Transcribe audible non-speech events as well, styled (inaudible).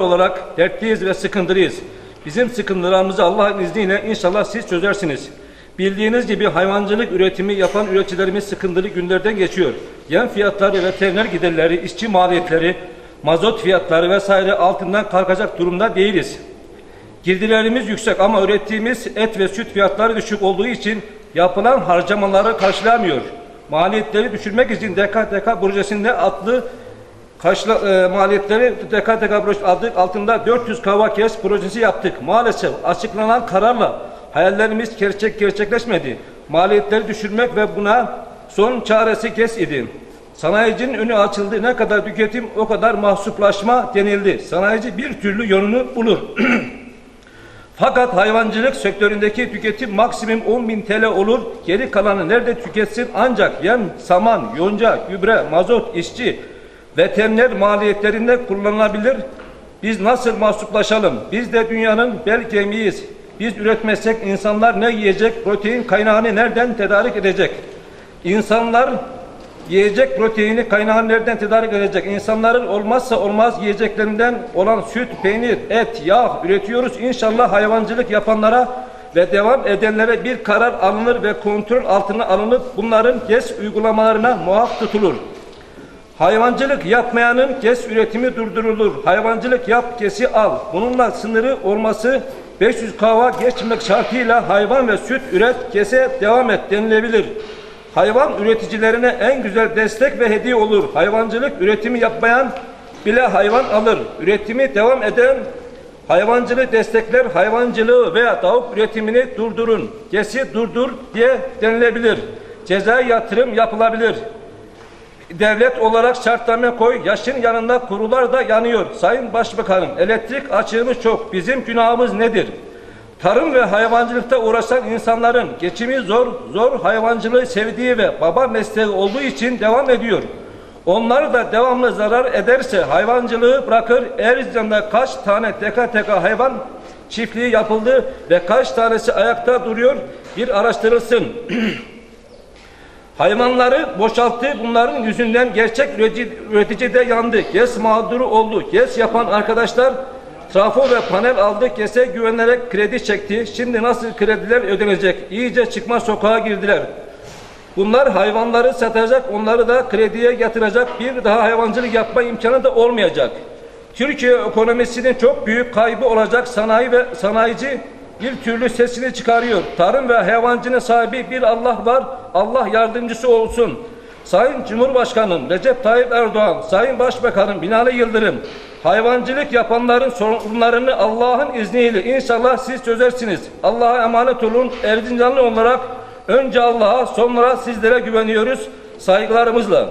olarak dertliyiz ve sıkıntılıyız. Bizim sıkıntılarımızı Allah'ın izniyle inşallah siz çözersiniz. Bildiğiniz gibi hayvancılık üretimi yapan üreticilerimiz sıkıntılı günlerden geçiyor. Yem fiyatları, veteriner giderleri, işçi maliyetleri, mazot fiyatları vesaire altından kalkacak durumda değiliz. Girdilerimiz yüksek ama ürettiğimiz et ve süt fiyatları düşük olduğu için yapılan harcamaları karşılamıyor. Maliyetleri düşürmek için DKTK projesinde adlı karşıla, e, maliyetleri DKTK projesi adı altında 400 kava kes projesi yaptık. Maalesef açıklanan kararla hayallerimiz gerçek gerçekleşmedi. Maliyetleri düşürmek ve buna son çaresi kes idi. Sanayicinin önü açıldı. Ne kadar tüketim o kadar mahsuplaşma denildi. Sanayici bir türlü yolunu bulur. (clears throat) Fakat hayvancılık sektöründeki tüketim maksimum 10 bin TL olur. Geri kalanı nerede tüketsin ancak yem, saman, yonca, gübre, mazot, işçi, veteriner maliyetlerinde kullanılabilir. Biz nasıl mahsuplaşalım? Biz de dünyanın bel kemiğiyiz. Biz üretmezsek insanlar ne yiyecek? Protein kaynağını nereden tedarik edecek? İnsanlar yiyecek proteini kaynağını nereden tedarik edecek? İnsanların olmazsa olmaz yiyeceklerinden olan süt, peynir, et, yağ üretiyoruz. İnşallah hayvancılık yapanlara ve devam edenlere bir karar alınır ve kontrol altına alınıp bunların GES uygulamalarına muaf tutulur. Hayvancılık yapmayanın GES üretimi durdurulur. Hayvancılık yap, GES'i al. Bununla sınırı olması 500 kava geçmek şartıyla hayvan ve süt üret, GES'e devam et denilebilir. Hayvan üreticilerine en güzel destek ve hediye olur. Hayvancılık üretimi yapmayan bile hayvan alır. Üretimi devam eden hayvancılığı destekler, hayvancılığı veya tavuk üretimini durdurun. GES'i durdur diye denilebilir. Ceza yatırım yapılabilir. Devlet olarak şartlama koy, yaşın yanında kurular da yanıyor. Sayın Başbakanım, elektrik açığımız çok. Bizim günahımız nedir? Tarım ve hayvancılıkta uğraşan insanların geçimi zor, zor hayvancılığı sevdiği ve baba mesleği olduğu için devam ediyor. Onlar da devamlı zarar ederse hayvancılığı bırakır. Erzincan'da kaç tane teka teka hayvan çiftliği yapıldı ve kaç tanesi ayakta duruyor bir araştırılsın. (clears throat) Hayvanları boşalttı. Bunların yüzünden gerçek üretici, üretici de yandı. GES mağduru oldu. GES yapan arkadaşlar trafo ve panel aldı. GES'e güvenerek kredi çekti. Şimdi nasıl krediler ödenecek? İyice çıkma sokağa girdiler. Bunlar hayvanları satacak, onları da krediye yatıracak. Bir daha hayvancılık yapma imkanı da olmayacak. Türkiye ekonomisinin çok büyük kaybı olacak sanayi ve sanayici bir türlü sesini çıkarıyor. Tarım ve hayvancının sahibi bir Allah var. Allah yardımcısı olsun. Sayın Cumhurbaşkanım Recep Tayyip Erdoğan, Sayın Başbakanım Binali Yıldırım, hayvancılık yapanların sorunlarını Allah'ın izniyle inşallah siz çözersiniz. Allah'a emanet olun. Erzincanlı olarak önce Allah'a sonra sizlere güveniyoruz. Saygılarımızla.